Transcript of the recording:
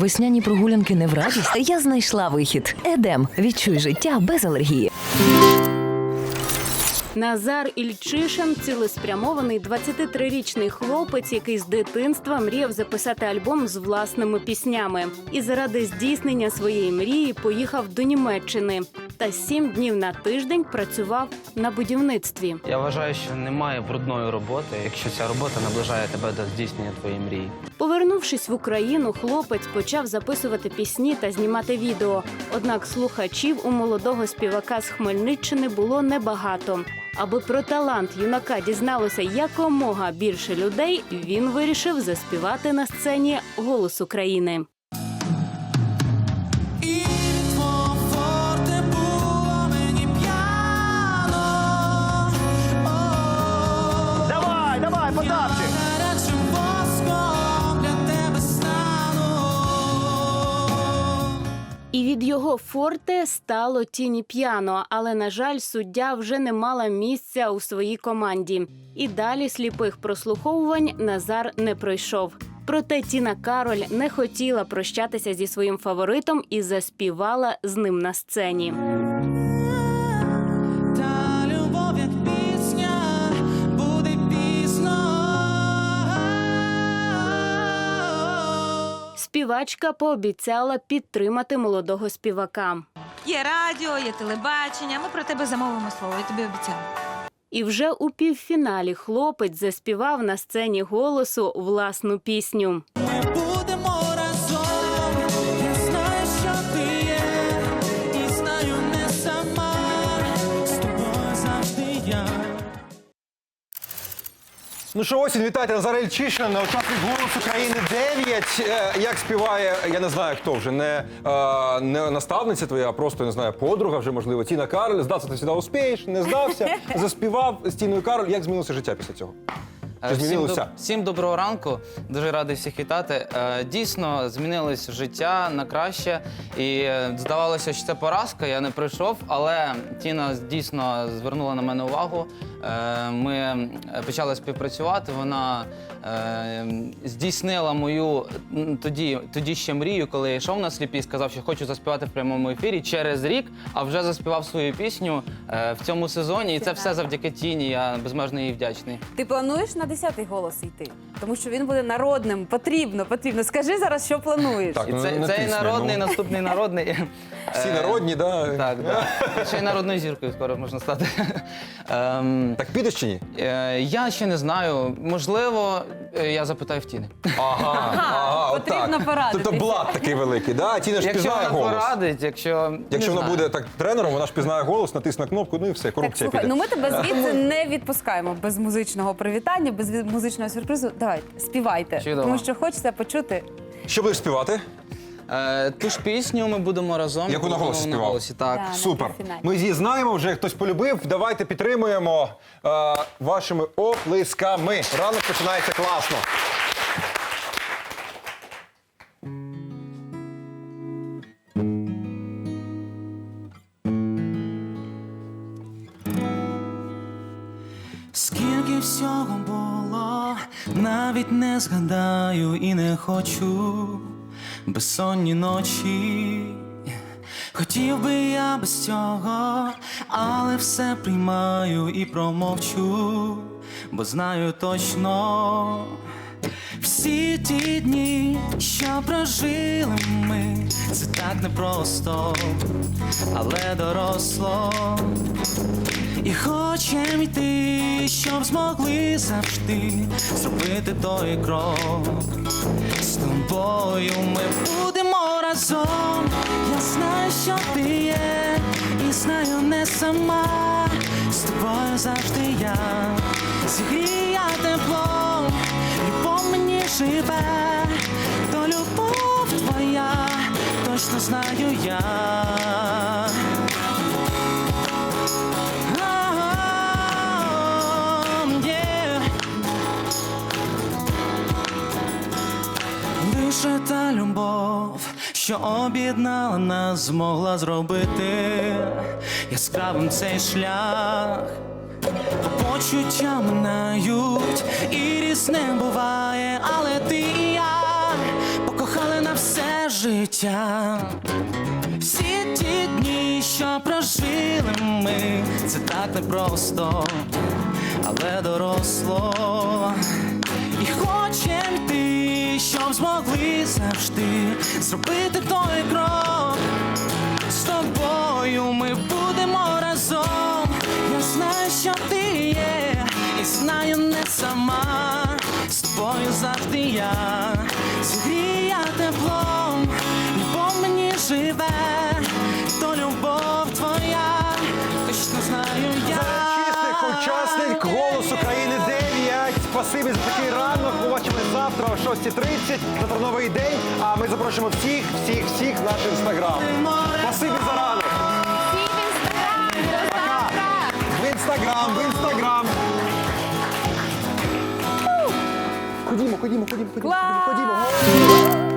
Весняні прогулянки не в радість. Я знайшла вихід. Едем. Відчуй життя без алергії. Назар Ільчишин цілеспрямований 23-річний хлопець, який з дитинства мріяв записати альбом з власними піснями. І заради здійснення своєї мрії поїхав до Німеччини та сім днів на тиждень працював на будівництві. Я вважаю, що немає брудної роботи, якщо ця робота наближає тебе до здійснення твоєї мрії. Повернувшись в Україну, хлопець почав записувати пісні та знімати відео. Однак слухачів у молодого співака з Хмельниччини було небагато. Аби про талант юнака дізналося якомога більше людей, він вирішив заспівати на сцені голос України. Його форте стало тіні п'яно, але на жаль, суддя вже не мала місця у своїй команді. І далі сліпих прослуховувань Назар не пройшов. Проте Тіна Кароль не хотіла прощатися зі своїм фаворитом і заспівала з ним на сцені. Співачка пообіцяла підтримати молодого співака. Є радіо, є телебачення. Ми про тебе замовимо слово, я тобі обіцяю. І вже у півфіналі хлопець заспівав на сцені голосу власну пісню. Ну що, осінь, вітайте, Назар Ільчишин, учасник «Голос України 9». Е, Як співає, я не знаю хто вже, не, е, не наставниця твоя, а просто, не знаю, подруга вже, можливо, Тіна Кароль. Здався ти сюди успієш, не здався, заспівав з Тіною Кароль. Як змінилося життя після цього? Чи Е, Всім, змінилося? доб- всім доброго ранку. Дуже радий всіх вітати. Е, Дійсно, змінилось життя на краще. І е, здавалося, що це поразка. Я не прийшов, але Тіна дійсно звернула на мене увагу. Ми почали співпрацювати. Вона здійснила мою тоді, тоді ще мрію, коли я йшов на сліпі, сказав, що хочу заспівати в прямому ефірі через рік, а вже заспівав свою пісню в цьому сезоні. І це все завдяки Тіні. Я безмежно їй вдячний. Ти плануєш на 10-й голос йти? Тому що він буде народним. Потрібно, потрібно. Скажи зараз, що плануєш. Так, І ну, це, не цей тисни, народний, ну. наступний народний. Всі Е, народні, да? Так, так. Ще й народною зіркою скоро можна стати. Ем, Так підеш чи ні? е, я ще не знаю. Можливо, е, я запитаю в Тіни. Ага, ага, от потрібно так. порадитися. Тобто блат такий великий, да? Тіна ж Якщо пізнає вона голос. порадить, якщо. Якщо вона знаю. буде так тренером, вона ж пізнає голос, натисне кнопку, ну і все, Так, корупція слухай, піде. ну ми тебе звідси не відпускаємо без музичного привітання, без музичного сюрпризу. Давай, співайте. Чудово. Тому що хочеться почути. Що будеш співати? Е, ту ж пісню ми будемо разом. Яку на голосі на співав? голосі, Так. Да. Супер. Ми її знаємо, вже хтось полюбив. Давайте підтримуємо е, вашими оплесками. Ранок починається класно. Скільки всього було, навіть не згадаю і не хочу безсонні ночі. Хотів би я без цього, але все приймаю і промовчу, бо знаю точно. Всі ті дні, що прожили ми, це так непросто, але доросло. І хочем йти, щоб змогли завжди зробити той крок. З тобою ми будемо разом. Я знаю, що ти є, і знаю не сама. З тобою завжди я зігрія теплом, любов мені живе, то любов твоя, точно знаю я. Лише та любов, що об'єднала нас, змогла зробити яскравим цей шлях. Почуття минають, і різне буває, але ти і я покохали на все життя. Всі ті дні, що прожили ми, це так непросто, але доросло. Змогли завжди зробити той крок. З тобою ми будемо разом. Я знаю, що ти є, і знаю не сама. З тобою завжди я зігрія теплом, бо мені живе, Спасибі за такий ранок. Побачимось завтра о 6.30. Завтра новий день. А ми запрошуємо всіх, всіх, всіх в наш інстаграм. Спасибі за ранок. В інстаграм, в інстаграм. Ходімо, ходімо, ходімо, ходімо, ходімо, ходімо.